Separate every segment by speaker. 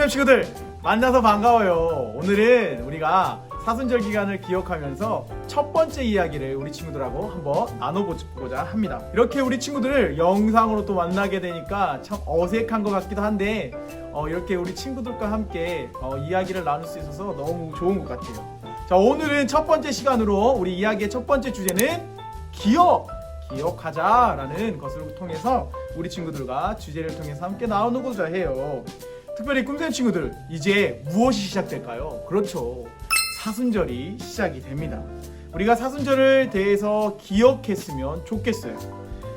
Speaker 1: 꿈쌤 친구들 만나서 반가워요. 오늘은 우리가 사순절 기간을 기억하면서 첫 번째 이야기를 우리 친구들하고 한번 나눠보고자 합니다. 이렇게 우리 친구들을 영상으로 또 만나게 되니까 참 어색한 것 같기도 한데 어, 이렇게 우리 친구들과 함께 어, 이야기를 나눌 수 있어서 너무 좋은 것 같아요. 자 오늘은 첫 번째 시간으로 우리 이야기의 첫 번째 주제는 기억 기억하자라는 것을 통해서 우리 친구들과 주제를 통해서 함께 나누고자 해요. 특별히 꿈샘 친구들 이제 무엇이 시작될까요? 그렇죠. 사순절이 시작이 됩니다. 우리가 사순절을 대해서 기억했으면 좋겠어요.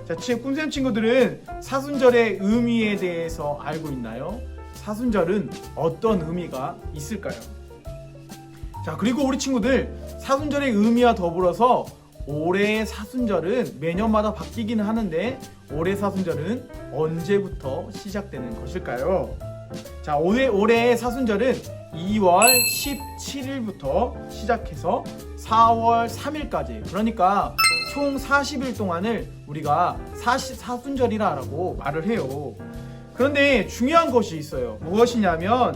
Speaker 1: 자, 치- 꿈샘 친구들은 사순절의 의미에 대해서 알고 있나요? 사순절은 어떤 의미가 있을까요? 자, 그리고 우리 친구들 사순절의 의미와 더불어서 올해의 사순절은 매년마다 바뀌기는 하는데 올해 사순절은 언제부터 시작되는 것일까요? 자, 올해 올해의 사순절은 2월 17일부터 시작해서 4월 3일까지 그러니까 총 40일 동안을 우리가 사시, 사순절이라고 말을 해요. 그런데 중요한 것이 있어요. 무엇이냐면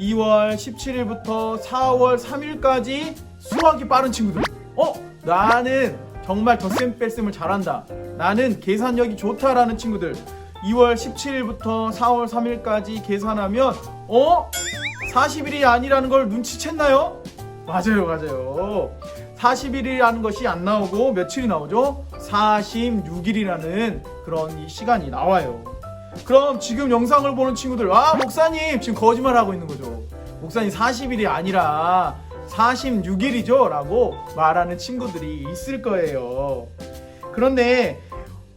Speaker 1: 2월 17일부터 4월 3일까지 수학이 빠른 친구들. 어? 나는 정말 덧셈 뺄셈을 잘한다. 나는 계산력이 좋다라는 친구들. 2월 17일부터 4월 3일까지 계산하면 어? 40일이 아니라는 걸 눈치챘나요? 맞아요, 맞아요. 40일이라는 것이 안 나오고 며칠이 나오죠? 46일이라는 그런 이 시간이 나와요. 그럼 지금 영상을 보는 친구들, 아, 목사님, 지금 거짓말 하고 있는 거죠. 목사님 40일이 아니라 46일이죠? 라고 말하는 친구들이 있을 거예요. 그런데,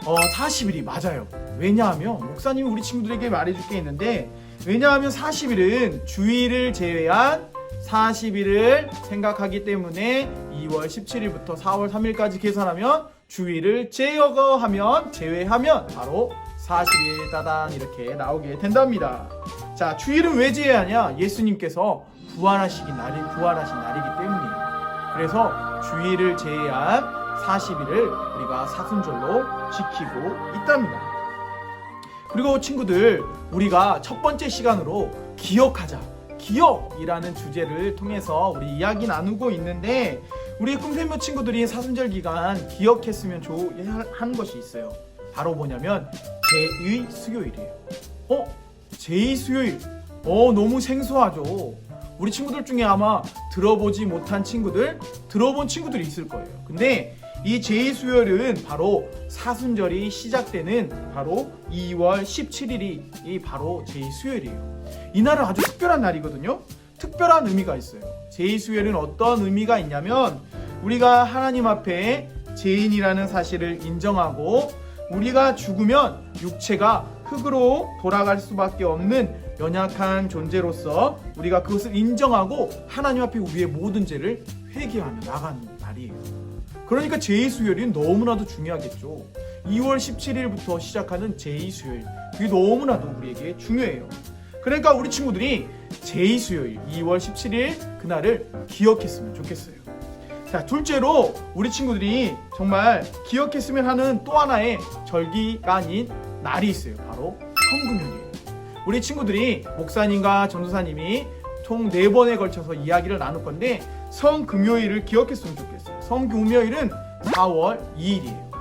Speaker 1: 어, 40일이 맞아요. 왜냐하면, 목사님이 우리 친구들에게 말해줄 게 있는데, 왜냐하면 40일은 주일을 제외한 40일을 생각하기 때문에 2월 17일부터 4월 3일까지 계산하면 주일을 제거하면 제외하면 바로 40일 따단 이렇게 나오게 된답니다. 자, 주일은 왜 제외하냐? 예수님께서 부활하시기 날이 부활하신 날이기 때문이에요. 그래서 주일을 제외한 40일을 우리가 사순절로 지키고 있답니다. 그리고 친구들 우리가 첫 번째 시간으로 기억하자 기억이라는 주제를 통해서 우리 이야기 나누고 있는데 우리 꿈샘모 친구들이 사순절 기간 기억했으면 좋은 것이 있어요. 바로 뭐냐면 제2 수요일이에요. 어? 제2 수요일. 어 너무 생소하죠. 우리 친구들 중에 아마 들어보지 못한 친구들 들어본 친구들이 있을 거예요. 근데 이 제2 수요일은 바로 사순절이 시작되는 바로 2월 17일이 이 바로 제2 수요일이에요. 이날은 아주 특별한 날이거든요. 특별한 의미가 있어요. 제2 수요일은 어떤 의미가 있냐면 우리가 하나님 앞에 죄인이라는 사실을 인정하고 우리가 죽으면 육체가 흙으로 돌아갈 수밖에 없는 연약한 존재로서 우리가 그것을 인정하고 하나님 앞에 우리의 모든 죄를 회개하며 나가는 날이에요. 그러니까 제2수요일이 너무나도 중요하겠죠. 2월 17일부터 시작하는 제2수요일. 그게 너무나도 우리에게 중요해요. 그러니까 우리 친구들이 제2수요일, 2월 17일 그날을 기억했으면 좋겠어요. 자, 둘째로 우리 친구들이 정말 기억했으면 하는 또 하나의 절기간인 날이 있어요. 바로 성금요일이에요. 우리 친구들이 목사님과 전도사님이 총네 번에 걸쳐서 이야기를 나눌 건데 성금요일을 기억했으면 좋겠어요. 성금요일은 4월 2일이에요.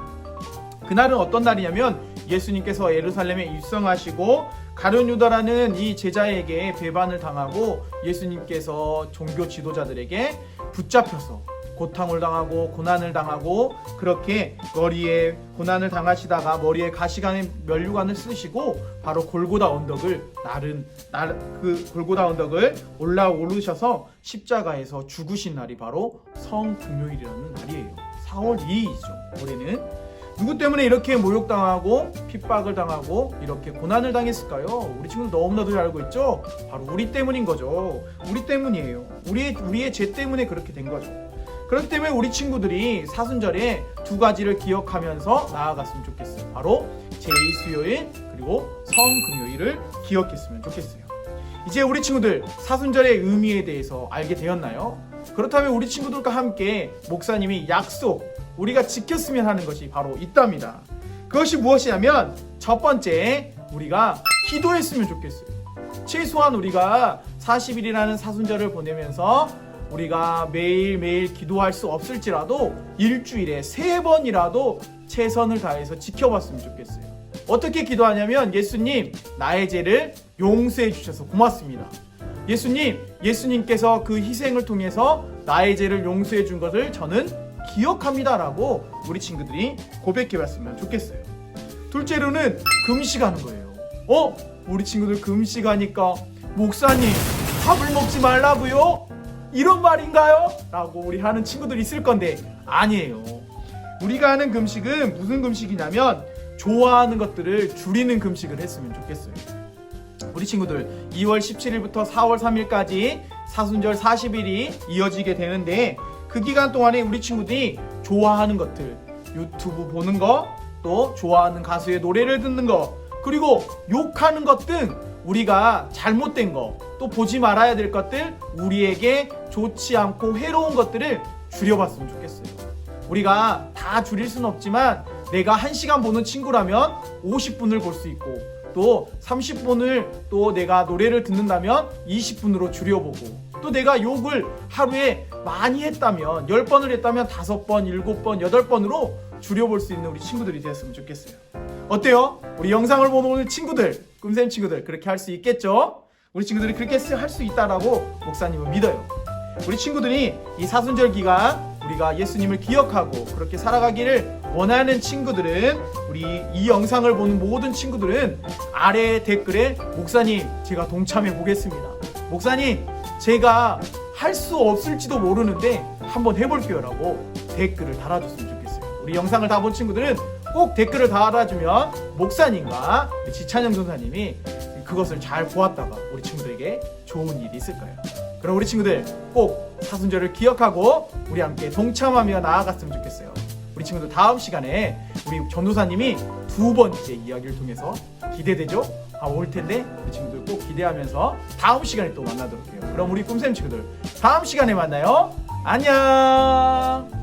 Speaker 1: 그날은 어떤 날이냐면 예수님께서 예루살렘에 입성하시고 가룟 유다라는 이 제자에게 배반을 당하고 예수님께서 종교 지도자들에게 붙잡혀서 고탕을 당하고 고난을 당하고 그렇게 머리에 고난을 당하시다가 머리에 가시관에 면류관을 쓰시고 바로 골고다 언덕을 나른 날 그 골고다 언덕을 올라오르셔서 십자가에서 죽으신 날이 바로 성금요일이라는 날이에요. 4월 2일이죠. 올해는 누구 때문에 이렇게 모욕당하고 핍박을 당하고 이렇게 고난을 당했을까요? 우리 친구들 너무나도 잘 알고 있죠? 바로 우리 때문인 거죠. 우리 때문이에요. 우리의 우리의 죄 때문에 그렇게 된 거죠. 그렇기 때문에 우리 친구들이 사순절에 두 가지를 기억하면서 나아갔으면 좋겠어요. 바로 제2수요일 그리고 성금요일을 기억했으면 좋겠어요. 이제 우리 친구들 사순절의 의미에 대해서 알게 되었나요? 그렇다면 우리 친구들과 함께 목사님이 약속 우리가 지켰으면 하는 것이 바로 있답니다. 그것이 무엇이냐면 첫 번째 우리가 기도했으면 좋겠어요. 최소한 우리가 40일이라는 사순절을 보내면서 우리가 매일매일 기도할 수 없을지라도 일주일에 세 번이라도 최선을 다해서 지켜봤으면 좋겠어요. 어떻게 기도하냐면 예수님 나의 죄를 용서해 주셔서 고맙습니다. 예수님, 예수님께서 그 희생을 통해서 나의 죄를 용서해 준 것을 저는 기억합니다라고 우리 친구들이 고백해 봤으면 좋겠어요. 둘째로는 금식하는 거예요. 어? 우리 친구들 금식하니까 목사님 밥을 먹지 말라고요? 이런 말인가요? 라고 우리 하는 친구들이 있을 건데 아니에요. 우리가 하는 금식은 무슨 금식이냐면 좋아하는 것들을 줄이는 금식을 했으면 좋겠어요. 우리 친구들 2월 17일부터 4월 3일까지 사순절 40일이 이어지게 되는데 그 기간 동안에 우리 친구들이 좋아하는 것들 유튜브 보는 거 또 좋아하는 가수의 노래를 듣는 거 그리고 욕하는 것 등 우리가 잘못된 거 또 보지 말아야 될 것들 우리에게 좋지 않고 해로운 것들을 줄여봤으면 좋겠어요. 우리가 다 줄일 수는 없지만 내가 1시간 보는 친구라면 50분을 볼 수 있고 또 30분을 또 내가 노래를 듣는다면 20분으로 줄여보고 또 내가 욕을 하루에 많이 했다면 10번을 했다면 5번, 7번, 8번으로 줄여볼 수 있는 우리 친구들이 되었으면 좋겠어요. 어때요? 우리 영상을 보는 오늘 친구들, 꿈샘 친구들 그렇게 할 수 있겠죠? 우리 친구들이 그렇게 할 수 있다라고 목사님은 믿어요. 우리 친구들이 이 사순절 기간 우리가 예수님을 기억하고 그렇게 살아가기를 원하는 친구들은 우리 이 영상을 보는 모든 친구들은 아래 댓글에 목사님 제가 동참해 보겠습니다. 목사님 제가 할 수 없을지도 모르는데 한번 해볼게요라고 댓글을 달아줬으면 좋겠어요. 우리 영상을 다 본 친구들은 꼭 댓글을 달아주면 목사님과 지찬영 전사님이 그것을 잘 보았다가 우리 친구들에게 좋은 일이 있을 거예요. 그럼 우리 친구들 꼭 사순절을 기억하고 우리 함께 동참하며 나아갔으면 좋겠어요. 우리 친구들 다음 시간에 우리 전도사님이 두 번째 이야기를 통해서 기대되죠? 아, 올 텐데 우리 친구들 꼭 기대하면서 다음 시간에 또 만나도록 해요. 그럼 우리 꿈샘 친구들 다음 시간에 만나요. 안녕!